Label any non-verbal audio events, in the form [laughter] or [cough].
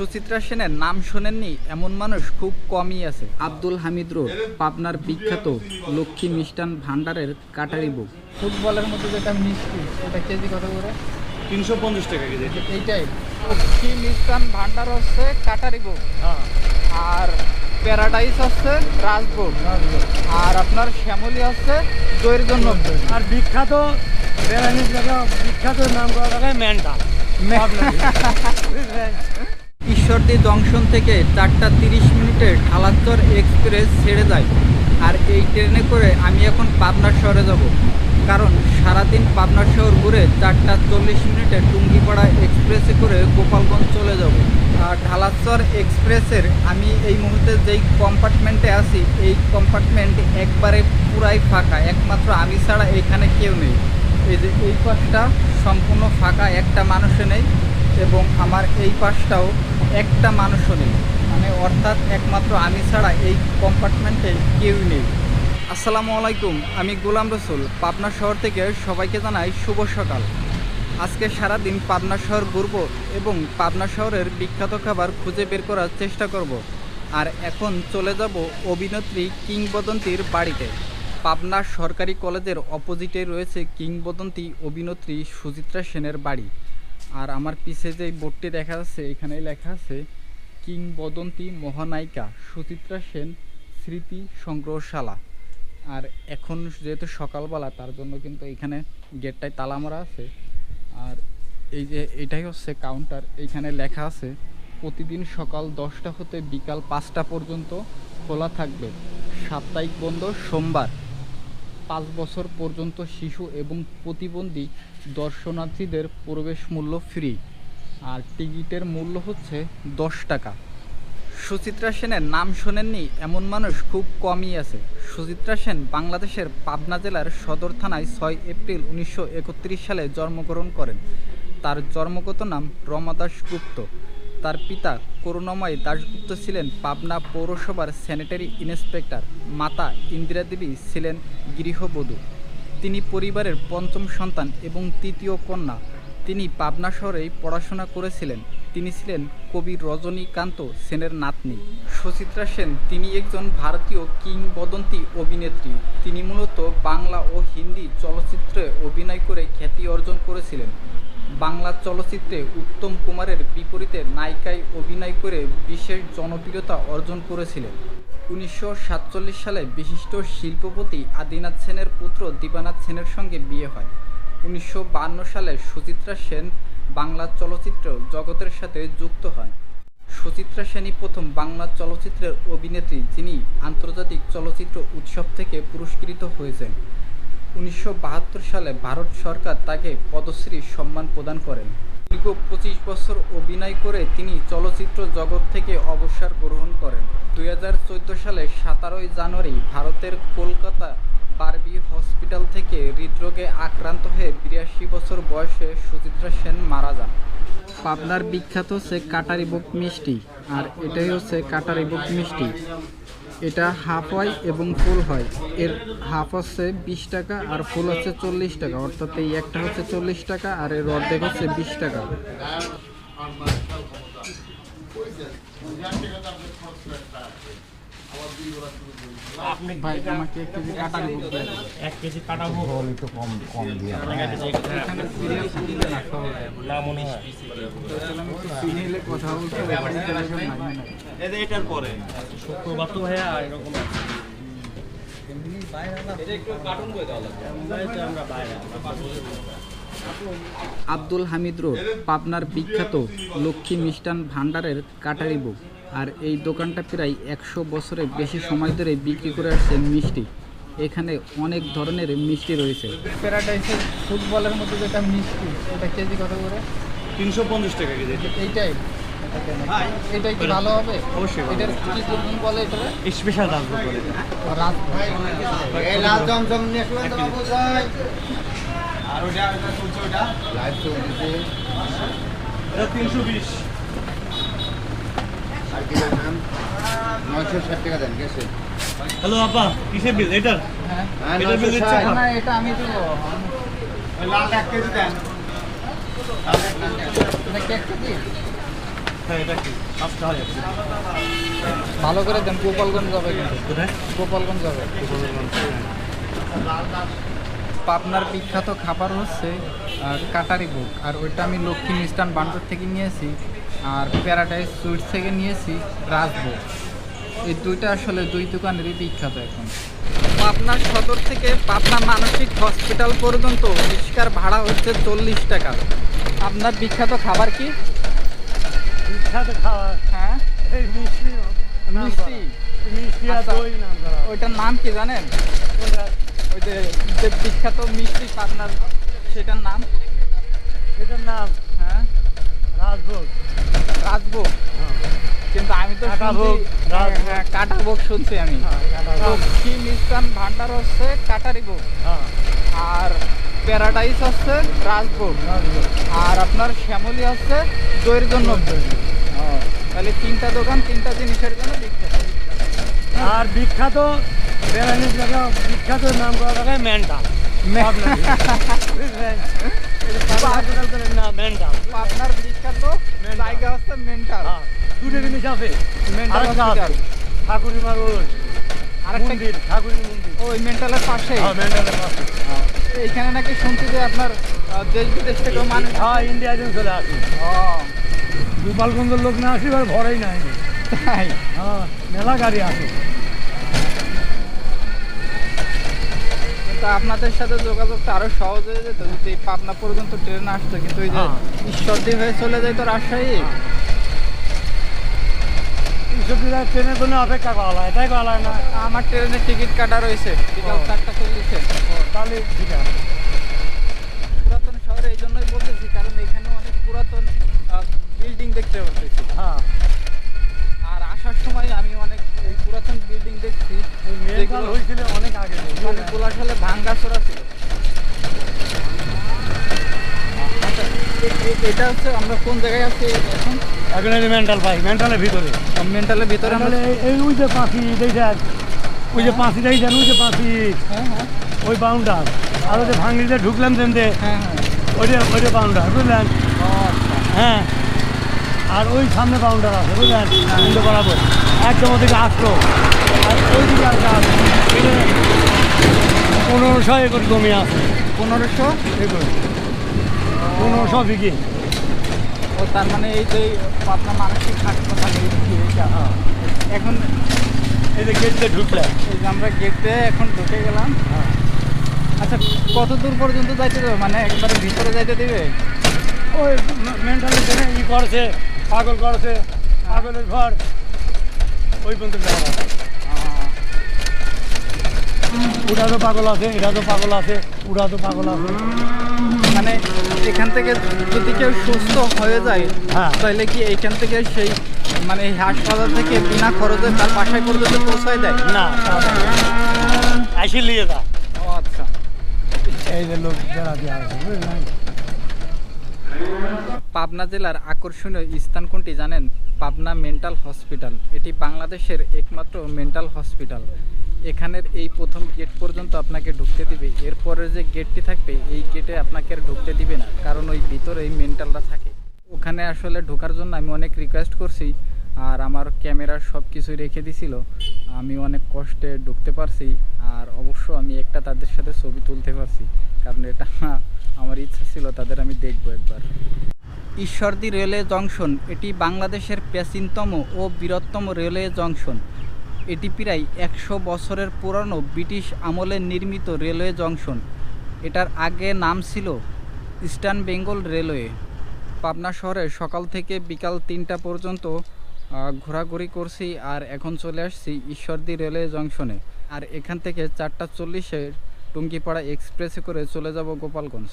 সুচিত্রা সেনের নাম শোনেননি এমন মানুষ খুব কমই আছে। আব্দুল হামিদ রোড পাবনার বিখ্যাত লক্ষ্মী মিষ্টান ভান্ডারের কাটারি বুক। ফুটবলের মধ্যে যেটা মিষ্টি ওটা কেজি কত করে? তিনশো পঞ্চাশ টাকা কেজি। এইটাই। লক্ষ্মী মিষ্টান ভান্ডার হচ্ছে কাটারি বুক। আর প্যারাডাইস হচ্ছে রাজভোগ। আর আপনার শ্যামলি হচ্ছে দইয়ের জন্য আর বিখ্যাত বিখ্যাত নাম করা ম্যান্টাল [laughs] ঈশ্বরদী জংশন থেকে চারটা তিরিশ মিনিটে ঢালাচর এক্সপ্রেস ছেড়ে যায়। আর এই ট্রেনে করে আমি এখন পাবনা শহরে যাব। কারণ সারাদিন পাবনা শহর ঘুরে চারটা চল্লিশ মিনিটে টুঙ্গিপাড়া এক্সপ্রেসে করে গোপালগঞ্জ চলে যাব। আর ঢালাচর এক্সপ্রেসের আমি এই মুহূর্তে যেই কম্পার্টমেন্টে আছি, এই কম্পার্টমেন্ট একবারে পুরাই ফাঁকা। একমাত্র আমি ছাড়া এখানে কেউ নেই। এই যে এই পাশটা সম্পূর্ণ ফাঁকা, একটা মানুষে নেই। এবং আমার এই পাশটাও একটা মানুষও নেই। মানে অর্থাৎ একমাত্র আমি ছাড়া এই কম্পার্টমেন্টে কেউই নেই। আসসালামু আলাইকুম, আমি গোলাম রসুল, পাবনা শহর থেকে সবাইকে জানাই শুভ সকাল। আজকে সারাদিন পাবনা শহর ঘুরব এবং পাবনা শহরের বিখ্যাত খাবার খুঁজে বের করার চেষ্টা করব। আর এখন চলে যাব অভিনেত্রী কিংবদন্তির বাড়িতে। পাবনা সরকারি কলেজের অপোজিটে রয়েছে কিংবদন্তি অভিনেত্রী সুচিত্রা সেনের বাড়ি। আর আমার পিছে যে বোর্ডটি দেখা যাচ্ছে এখানে লেখা আছে, কিংবদন্তি মহানায়িকা সুচিত্রা সেন, স্মৃতি সংগ্রহশালা। আর এখন যেহেতু সকালবেলা, তার জন্য কিন্তু এখানে গেটটায় তালা মারা আছে। আর এই যে এটাই হচ্ছে কাউন্টার এখানে লেখা আছে, প্রতিদিন সকাল দশটা হতে বিকাল পাঁচটা পর্যন্ত খোলা থাকবে। সাপ্তাহিক বন্ধ সোমবার। পাঁচ বছর পর্যন্ত শিশু এবং প্রতিবন্ধী দর্শনার্থীদের প্রবেশ মূল্য ফ্রি। আর টিকিটের মূল্য হচ্ছে দশ টাকা। সুচিত্রা সেনের নাম শোনেননি এমন মানুষ খুব কমই আছে। সুচিত্রা সেন বাংলাদেশের পাবনা জেলার সদর থানায় ছয় এপ্রিল উনিশশো একত্রিশ সালে জন্মগ্রহণ করেন। তার জন্মগত নাম রমাদাস গুপ্ত তার পিতা করুণাময় দাশগুপ্ত ছিলেন পাবনা পৌরসভার স্যানিটারি ইন্সপেক্টর, মাতা ইন্দিরা দেবী ছিলেন গৃহবধূ। তিনি পরিবারের পঞ্চম সন্তান এবং তৃতীয় কন্যা। তিনি পাবনা শহরেই পড়াশোনা করেছিলেন। তিনি ছিলেন কবি রজনীকান্ত সেনের নাতনি। সুচিত্রা সেন, তিনি একজন ভারতীয় কিংবদন্তি অভিনেত্রী। তিনি মূলত বাংলা ও হিন্দি চলচ্চিত্রে অভিনয় করে খ্যাতি অর্জন করেছিলেন। বাংলা চলচ্চিত্রে উত্তম কুমারের বিপরীতে নায়িকায় অভিনয় করে বিশেষ জনপ্রিয়তা অর্জন করেছিলেন। উনিশশো সাতচল্লিশ সালে বিশিষ্ট শিল্পপতি আদিনাথ সেনের পুত্র দীপানাথ সেনের সঙ্গে বিয়ে হয়। উনিশশো সালে সুচিত্রা সেন বাংলা চলচ্চিত্র জগতের সাথে যুক্ত হন। সুচিত্রা সেনই প্রথম বাংলা চলচ্চিত্রের অভিনেত্রী, যিনি আন্তর্জাতিক চলচ্চিত্র উৎসব থেকে পুরস্কৃত হয়েছেন। উনিশশো বাহাত্তর সালে ভারত সরকার তাকে পদ্মশ্রী সম্মান প্রদান করেন। দীর্ঘ পঁচিশ বছর অভিনয় করে তিনি চলচ্চিত্র জগৎ থেকে অবসর গ্রহণ করেন। দু হাজার চোদ্দ সালে সতেরোই জানুয়ারি ভারতের কলকাতা বারবি হসপিটাল থেকে হৃদরোগে আক্রান্ত হয়ে বিরাশি বছর বয়সে সুচিত্রা সেন মারা যান। পাবনার বিখ্যাত হচ্ছে কাটারি বুক মিষ্টি, আর এটাই হচ্ছে কাটারি বুক মিষ্টি। এটা হাফ হয় এবং ফুল হয়। এর হাফ হচ্ছে বিশ টাকা আর ফুল হচ্ছে চল্লিশ টাকা। অর্থাৎ এই একটা হচ্ছে চল্লিশ টাকা আর এর অর্ধেক হচ্ছে বিশ টাকা। আপনি ভাই আমাকে এক কেজি কাটারি বুক দিয়ে এক কেজি কাটাবো একটু কম কম দিয়ে এখানে সিরিয়াল দিলে না মনে হয় একটু কথা বলতে। এটার পরে। শুক্রবার তো ভাইয়া এরকম আছে। আমরা বাইরে আব্দুল হামিদ রোড পাবনার বিখ্যাত লক্ষ্মী মিষ্টান ভান্ডারের কাটারি বুক। আর এই দোকানটা প্রায় একশো বছরের বেশি সময় ধরে বিক্রি করে আসছে মিষ্টি। এখানে অনেক ধরনের মিষ্টি রয়েছে। প্যারাডাইসের ফুটবলের মতো যেটা মিষ্টি ওটা কেজি কত করে? তিনশো পঞ্চাশ টাকা কেজি। এইটাই? এটাই কি ভালো হবে? অবশ্যই। এটার কি বলে এটা স্পেশাল রাজভোগ করে রাত লাল জমজম নিয়ে আসবেন তো কেজি। আর ওটা ওটা চলছে ওটা? লাইভ চলছে এটা তিনশো বিশ। আর কি নাম নয়শো ষাট টাকা দেন গেছে। হ্যালো আপা কিসের বিল এটার? হ্যাঁ হ্যাঁ এটা বিল দিচ্ছে না এটা আমি দেবো লাল এক কেজি দেন। এটা এক কেজি? হ্যাঁ এটা কি? পাঁচটা হয় ভালো করে দেন গোপালগঞ্জ যাবে কিন্তু। গোপালগঞ্জ যাবে। পাবনার বিখ্যাত খাবার হচ্ছে কাটারি বুক আর ওইটা আমি লক্ষ্মী মিষ্টান বান্ডর থেকে নিয়েছি আর প্যারাডাইস সুইটস থেকে নিয়েছি রাজভোগ এই দুইটা আসলে দুই দোকানেরই বিখ্যাত এখন। পাবনা সদর থেকে পাবনা মানসিক হসপিটাল পর্যন্ত রিক্সার ভাড়া হচ্ছে চল্লিশ টাকা। আপনার বিখ্যাত খাবার কি? বিখ্যাত খাওয়া হ্যাঁ? এই মিষ্টি মিষ্টি। আচ্ছা। দই নাম করা। ওইটার নাম কি জানেন? ওই যে যে বিখ্যাত মিষ্টি পাবনার সেটার নাম? এটার নাম? হ্যাঁ? রাজভোগ। রাজভোগ? হ্যাঁ। কিন্তু আমি তো। হ্যাঁ কাটাভোগ শুনছি আমি। হ্যাঁ। লক্ষ্মী মিষ্টান ভান্ডার হচ্ছে? কাটারি ভোগ। হ্যাঁ। আর প্যারাডাইস হচ্ছে রাজভোগ। আর আপনার শ্যামলি হচ্ছে দইয়ের জন্য তাহলে তিনটা দোকান তিনটা জিনিসের জন্য বিখ্যাত। আর বিখ্যাত আপনার বিখ্যাত হচ্ছে মেন্টাল হ্যাঁ দুটো জিনিস আছে মেন্টাল ওই মেন্টালের হ্যাঁ এইখানে নাকি শুনছি যে আপনার দেশ বিদেশ থেকেও মানুষ হ্যাঁ ইন্ডিয়া জন চলে আসি গোপালগঞ্জের লোক না আসি এবার ভরেই নাই হ্যাঁ মেলা গাড়ি আসে আপনাদের সাথে যোগাযোগটা আরও সহজ হয়ে যেত যদি পাবনা পর্যন্ত ট্রেন আসতো কিন্তু ওই যে হ্যাঁ। ঈশ্বরদী হয়ে চলে যেত তো রাজশাহী এইসব জায়গায় ট্রেনের জন্য অপেক্ষা করা হয় এটাই করা হয় না। আমার ট্রেনের টিকিট কাটা রয়েছে বিকাল। চারটা চল্লিশে। তাহলে ঠিক আছে পুরাতন শহরে এই জন্যই বলতেছি কারণ এখানে অনেক পুরাতন বিল্ডিং দেখতে পাচ্ছি হ্যাঁ আর আসার সময় আমি অনেক এই পুরাতন বিল্ডিং দেখছি মেয়েকাল যেগুলো হয়েছিল অনেক আগে অনেকগুলো আসলে ভাঙ্গা চোরা ছিল আচ্ছা এ- এ- এটা হচ্ছে আমরা কোন জায়গায় আছি এখন? এখন এই মেন্টাল পাই মেন্টালের ভিতরে। মেন্টালের ভিতরে আমরা এই ওই যে পাখি দেখছেন ওই যে পাখি দেখছেন? ওই যে পাখি হ্যাঁ হ্যাঁ। ওই বাউন্ডার আর ওই যে ভাঙড়িতে ঢুকলাম তেমতে হ্যাঁ হ্যাঁ। ওইটা ওইটা বাউন্ডার বুঝলেন? আচ্ছা। হ্যাঁ। আর ওই সামনে বাউন্ডার আছে বুঝলেন? উল্টো বরাবর। একদম ওদিকে আসলো। আর ওই দিকে আছে পনেরোশো একর জমি আছে। পনেরোশো একর। পনেরোশো বিঘে ও তার মানে এই যে আপনার মানসিক হাসপাতাল হ্যাঁ। এখন এই যে গেটে ঢুকলে এই যে আমরা গেটে এখন ঢুকে গেলাম। হ্যাঁ। আচ্ছা কত দূর পর্যন্ত যাইতে দেবে? মানে একবারে ভিতরে যাইতে দেবে? ওই মেন্টালি ই করছে পাগল করছে পাগলের ঘর। ওই পর্যন্ত যাওয়া। ওটা তো পাগল আছে এটা তো পাগল আছে ওটা তো পাগল আছে। এখান থেকে যদি কেউ সুস্থ হয়ে যায় হ্যাঁ। তাহলে কি এখান থেকে সেই মানে হাসপাতাল থেকে বিনা খরচে তার বাসায় পর্যন্ত পৌঁছায় দেয়? না। আসি নিয়ে যা। আচ্ছা। এই যে লোক যারা বুঝলেন? পাবনা জেলার আকর্ষণীয় স্থান কোনটি জানেন? Pabna mental hospital. এটি বাংলাদেশের একমাত্র মেন্টাল হসপিটাল। এখানের এই প্রথম গেট পর্যন্ত আপনাকে ঢুকতে দিবে। এরপরে যে গেটটি থাকবে, এই গেটে আপনাকে ঢুকতে দিবে না, কারণ ওই ভিতরে এই মেন্টালটা থাকে। ওখানে আসলে ঢোকার জন্য আমি অনেক রিকোয়েস্ট করছি, আর আমার ক্যামেরা সব কিছুই রেখে দিছিল। আমি অনেক কষ্টে ঢুকতে পারছি, আর অবশ্য আমি একটা তাদের সাথে ছবি তুলতে পারছি, কারণ এটা আমার ইচ্ছা ছিল তাদের আমি দেখব একবার। ঈশ্বরদী রেলওয়ে জংশন, এটি বাংলাদেশের প্রাচীনতম ও বৃহত্তম রেলওয়ে জংশন। এটি প্রায় একশো বছরের পুরানো ব্রিটিশ আমলে নির্মিত রেলওয়ে জংশন। এটার আগে নাম ছিল ইস্টার্ন বেঙ্গল রেলওয়ে। পাবনা শহরে সকাল থেকে বিকাল তিনটা পর্যন্ত ঘোরাঘুরি করছি আর এখন চলে আসছি ঈশ্বরদী রেলওয়ে জংশনে। আর এখান থেকে চারটা চল্লিশে টুঙ্গিপাড়া এক্সপ্রেসে করে চলে যাব গোপালগঞ্জ।